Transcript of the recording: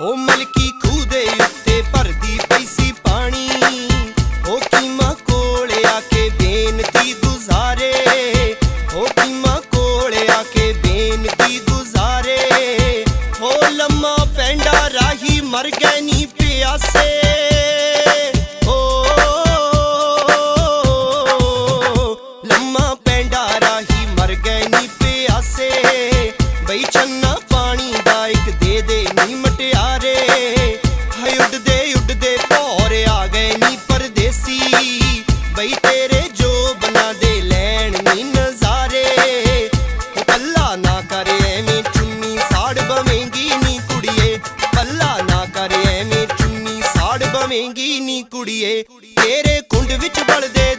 ਉਹ ਮਲਕੀ ਖੂਹ ਦੇ ਉੱਤੇ ਭਰਦੀ ਪਈ ਸੀ ਪਾਣੀ। ਉਹ ਕੀਮਾ ਕੋਲ ਆ ਕੇ ਬੇਨਤੀ ਗੁਜ਼ਾਰੇ। ਉਹ ਕੀਮਾ ਕੋਲ ਆ ਕੇ ਬੇਨਤੀ ਗੁਜ਼ਾਰੇ। ਉਹ ਲੰਮਾ ਪੈਂਡਾ ਰਾਹੀ ਮਰ ਗਏ ਨੀ ਪਿਆਸੇ। ਓ, ਲੰਮਾ ਪੈਂਡਾ ਰਾਹੀ ਮਰ ਗਏ ਨੀ ਪਿਆਸੇ। ਬਈ ਚੰਨਾ ਬਈ ਤੇਰੇ ਜੋ ਬਣਾ ਦੇ ਲੈਣ ਨੀ ਨਜ਼ਾਰੇ। ਉਹ ਨਾ ਕਰ, ਐਵੇਂ ਚੁੰਨੀ ਸਾੜ ਬਵੇਂਗੀ ਨੀ ਕੁੜੀਏ। ਕੱਲਾ ਨਾ ਕਰ, ਐਵੇਂ ਚੁੰਨੀ ਸਾੜ ਬਵੇਂਗੀ ਨੀ ਕੁੜੀਏ। ਤੇਰੇ ਕੁੰਡ ਵਿੱਚ ਬਲਦੇ